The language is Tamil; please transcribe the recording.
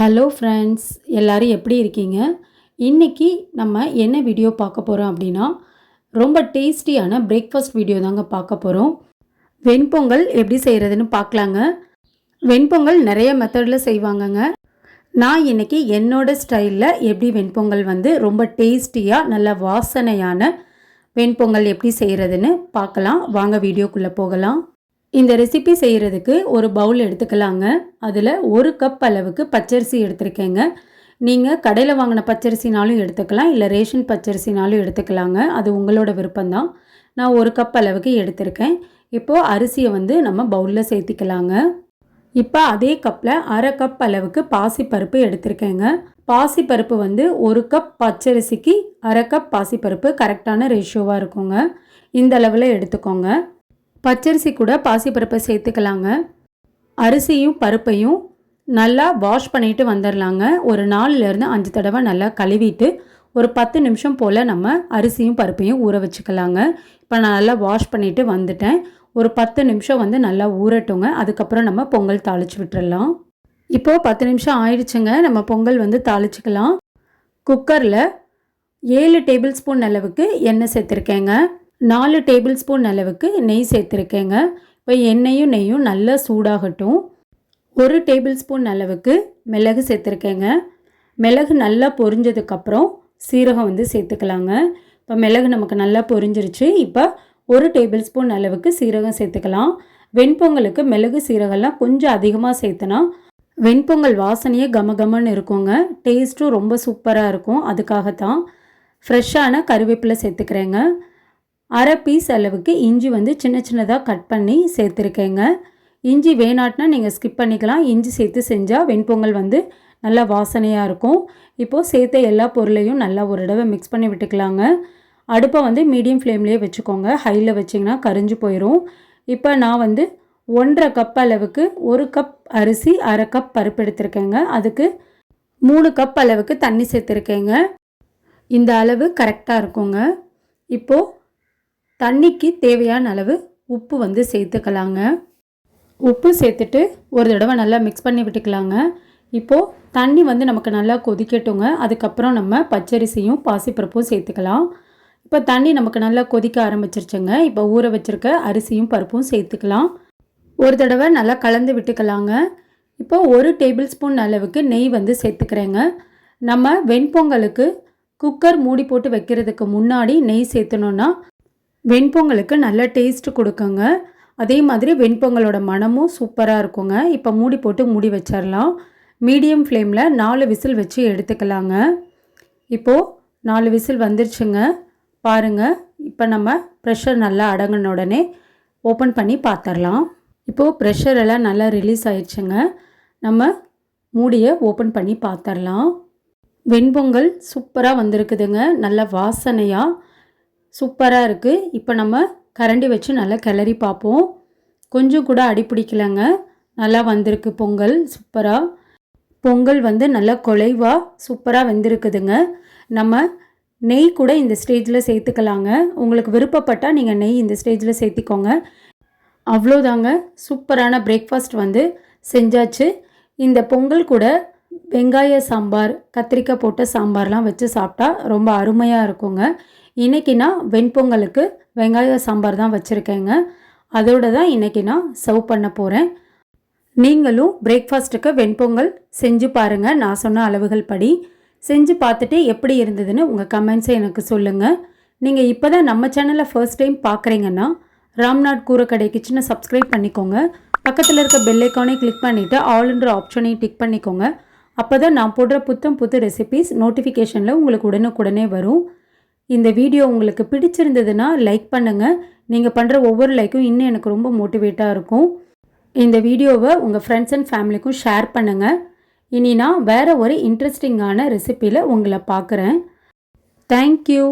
ஹலோ ஃப்ரெண்ட்ஸ் எல்லாரும் எப்படி இருக்கீங்க? இன்றைக்கி நம்ம என்ன வீடியோ பார்க்க போகிறோம் அப்படின்னா ரொம்ப டேஸ்டியான பிரேக்ஃபாஸ்ட் வீடியோ தாங்க பார்க்க போகிறோம் வெண்பொங்கல் எப்படி செய்கிறதுன்னு பார்க்கலாங்க. வெண்பொங்கல் நிறைய மெத்தடில் செய்வாங்கங்க. நான் இன்றைக்கி என்னோடய ஸ்டைலில் எப்படி வெண்பொங்கல் வந்து ரொம்ப டேஸ்டியாக நல்ல வாசனையான வெண்பொங்கல் எப்படி செய்கிறதுன்னு பார்க்கலாம். வாங்க வீடியோக்குள்ளே போகலாம். இந்த ரெசிபி செய்கிறதுக்கு ஒரு பவுல் எடுத்துக்கலாங்க. அதில் ஒரு கப் அளவுக்கு பச்சரிசி எடுத்திருக்கேங்க. நீங்கள் கடையில் வாங்கின பச்சரிசினாலும் எடுத்துக்கலாம் இல்லை ரேஷன் பச்சரிசினாலும் எடுத்துக்கலாங்க. அது உங்களோட விருப்பம்தான். நான் ஒரு கப் அளவுக்கு எடுத்திருக்கேன். இப்போது அரிசியை வந்து நம்ம பவுலில் சேர்த்திக்கலாங்க. இப்போ அதே கப்பில் அரை கப் அளவுக்கு பாசிப்பருப்பு எடுத்திருக்கேங்க. பாசிப்பருப்பு வந்து ஒரு கப் பச்சரிசிக்கு அரை கப் பாசிப்பருப்பு கரெக்டான ரேஷியோவாக இருக்குங்க. இந்த அளவில் எடுத்துக்கோங்க. பச்சரிசி கூட பாசிப்பருப்பை சேர்த்துக்கலாங்க. அரிசியும் பருப்பையும் நல்லா வாஷ் பண்ணிட்டு வந்துடலாங்க ஒரு நாலுலேருந்து அஞ்சு தடவை நல்லா கழுவிட்டு ஒரு பத்து நிமிஷம் போல் நம்ம அரிசியும் பருப்பையும் ஊற வச்சுக்கலாங்க. இப்போ நான் நல்லா வாஷ் பண்ணிவிட்டு வந்துட்டேன். ஒரு பத்து நிமிஷம் வந்து நல்லா ஊறட்டுங்க. அதுக்கப்புறம் நம்ம பொங்கல் தாளித்து விட்டுறலாம். இப்போது பத்து நிமிஷம் ஆயிடுச்சுங்க. நம்ம பொங்கல் வந்து தாளிச்சுக்கலாம். குக்கரில் ஏழு டேபிள் ஸ்பூன் அளவுக்கு எண்ணெய் சேர்த்துருக்கேங்க. நாலு டேபிள் ஸ்பூன் அளவுக்கு நெய் சேர்த்துருக்கேங்க. இப்போ எண்ணெயும் நெய்யும் நல்லா சூடாகட்டும். ஒரு டேபிள் ஸ்பூன் அளவுக்கு மிளகு சேர்த்துருக்கேங்க. மிளகு நல்லா பொரிஞ்சதுக்கப்புறம் சீரகம் வந்து சேர்த்துக்கலாங்க. இப்போ மிளகு நமக்கு நல்லா பொரிஞ்சிருச்சு. இப்போ ஒரு டேபிள் ஸ்பூன் அளவுக்கு சீரகம் சேர்த்துக்கலாம். வெண்பொங்கலுக்கு மிளகு சீரகம்லாம் கொஞ்சம் அதிகமாக சேர்த்தனா வெண்பொங்கல் வாசனையே கமகமன்னு இருக்குங்க. டேஸ்ட்டும் ரொம்ப சூப்பராக இருக்கும். அதுக்காகத்தான் ஃப்ரெஷ்ஷான கருவேப்பிலை சேர்த்துக்கிறேங்க. அரை பீஸ் அளவுக்கு இஞ்சி வந்து சின்ன சின்னதாக கட் பண்ணி சேர்த்துருக்கேங்க. இஞ்சி வேணாட்டினா நீங்கள் ஸ்கிப் பண்ணிக்கலாம். இஞ்சி சேர்த்து செஞ்சால் வெண்பொங்கல் வந்து நல்லா வாசனையாக இருக்கும். இப்போது சேர்த்த எல்லா பொருளையும் நல்லா ஒரு தடவை மிக்ஸ் பண்ணி விட்டுக்கலாங்க. அடுப்பை வந்து மீடியம் ஃப்ளேம்லேயே வச்சுக்கோங்க. ஹையில் வச்சிங்கன்னா கரிஞ்சு போயிடும் இப்போ நான் வந்து ஒன்றரை கப் அளவுக்கு ஒரு கப் அரிசி அரை கப் பருப்பு எடுத்திருக்கேங்க. அதுக்கு மூணு கப் அளவுக்கு தண்ணி சேர்த்துருக்கேங்க. இந்த அளவு கரெக்டாக இருக்குங்க. இப்போது தண்ணிக்கு தேவையான அளவு உப்பு வந்து சேர்த்துக்கலாங்க. உப்பு சேர்த்துட்டு ஒரு தடவை நல்லா மிக்ஸ் பண்ணி விட்டுக்கலாங்க. இப்போது தண்ணி வந்து நமக்கு நல்லா கொதிக்கட்டுங்க. அதுக்கப்புறம் நம்ம பச்சரிசியும் பாசிப்பருப்பும் சேர்த்துக்கலாம். இப்போ தண்ணி நமக்கு நல்லா கொதிக்க ஆரம்பிச்சிருச்சுங்க. இப்போ ஊற வச்சுருக்க அரிசியும் பருப்பும் சேர்த்துக்கலாம். ஒரு தடவை நல்லா கலந்து விட்டுக்கலாங்க. இப்போ ஒரு டேபிள் ஸ்பூன் அளவுக்கு நெய் வந்து சேர்த்துக்கிறேங்க. நம்ம வெண்பொங்கலுக்கு குக்கர் மூடி போட்டு வைக்கிறதுக்கு முன்னாடி நெய் சேர்த்தணுன்னா வெண்பொங்கலுக்கு நல்ல டேஸ்ட் கொடுக்குங்க. அதே மாதிரி வெண்பொங்கலோட மனமும் சூப்பராக இருக்குங்க. இப்போ மூடி போட்டு மூடி வச்சிடலாம் மீடியம் ஃப்ளேமில் நாலு விசில் வச்சு எடுத்துக்கலாங்க. இப்போது நாலு விசில் வந்துருச்சுங்க. பாருங்கள் இப்போ நம்ம ப்ரெஷர் நல்லா அடங்கின உடனே ஓப்பன் பண்ணி பார்த்துடலாம் இப்போது ப்ரெஷர் எல்லாம் நல்லா ரிலீஸ் ஆயிடுச்சுங்க நம்ம மூடியை ஓப்பன் பண்ணி பார்த்துடலாம் வெண்பொங்கல் சூப்பராக வந்திருக்குதுங்க. நல்ல வாசனையாக சூப்பராக இருக்குது இப்போ நம்ம கரண்டி வச்சு நல்லா கிளறி பார்ப்போம். கொஞ்சம் கூட அடி பிடிக்கலங்க. நல்லா வந்திருக்கு பொங்கல். சூப்பராக பொங்கல் வந்து நல்லா குலைவாக சூப்பராக வெந்திருக்குதுங்க. நம்ம நெய் கூட இந்த ஸ்டேஜில் சேர்த்துக்கலாங்க. உங்களுக்கு விருப்பப்பட்டால் நீங்கள் நெய் இந்த ஸ்டேஜில் சேர்த்திக்கோங்க. அவ்வளோதாங்க. சூப்பரான பிரேக்ஃபாஸ்ட் வந்து செஞ்சாச்சு. இந்த பொங்கல் கூட வெங்காய சாம்பார் கத்திரிக்காய் போட்ட சாம்பார்லாம் வச்சு சாப்பிட்டா ரொம்ப அருமையாக இருக்குங்க. இன்றைக்கி நான் வெண்பொங்கலுக்கு வெங்காய சாம்பார் தான் வச்சுருக்கேங்க. அதோடு தான் இன்றைக்கி நான் சர்வ் பண்ண போகிறேன் நீங்களும் பிரேக்ஃபாஸ்ட்டுக்கு வெண்பொங்கல் செஞ்சு பாருங்கள் நான் சொன்ன அளவுகள் படி. செஞ்சு பார்த்துட்டு எப்படி இருந்ததுன்னு உங்கள் கமெண்ட்ஸை எனக்கு சொல்லுங்கள் நீங்கள் இப்போ தான் நம்ம சேனலில் ஃபர்ஸ்ட் டைம் பார்க்குறீங்கன்னா ராம்நாட் கூரக்கடை கிச்சனை சப்ஸ்கிரைப் பண்ணிக்கோங்க. பக்கத்தில் இருக்க பெல்லைக்கானே கிளிக் பண்ணிவிட்டு ஆல்ன்ற ஆப்ஷனையும் டிக் பண்ணிக்கோங்க. அப்போ தான் நான் போடுற புத்தம் புது ரெசிபீஸ் நோட்டிஃபிகேஷனில் உங்களுக்கு உடனுக்குடனே வரும். இந்த வீடியோ உங்களுக்கு பிடிச்சிருந்ததுன்னா லைக் பண்ணுங்கள் நீங்கள் பண்ணுற ஒவ்வொரு லைக்கும் இன்னும் எனக்கு ரொம்ப மோட்டிவேட்டாக இருக்கும். இந்த வீடியோவை உங்கள் ஃப்ரெண்ட்ஸ் அண்ட் ஃபேமிலிக்கும் ஷேர் பண்ணுங்கள் இனி நான் வேறு ஒரு இன்ட்ரெஸ்டிங்கான ரெசிப்பியில் உங்களை பார்க்குறேன். தேங்க்யூ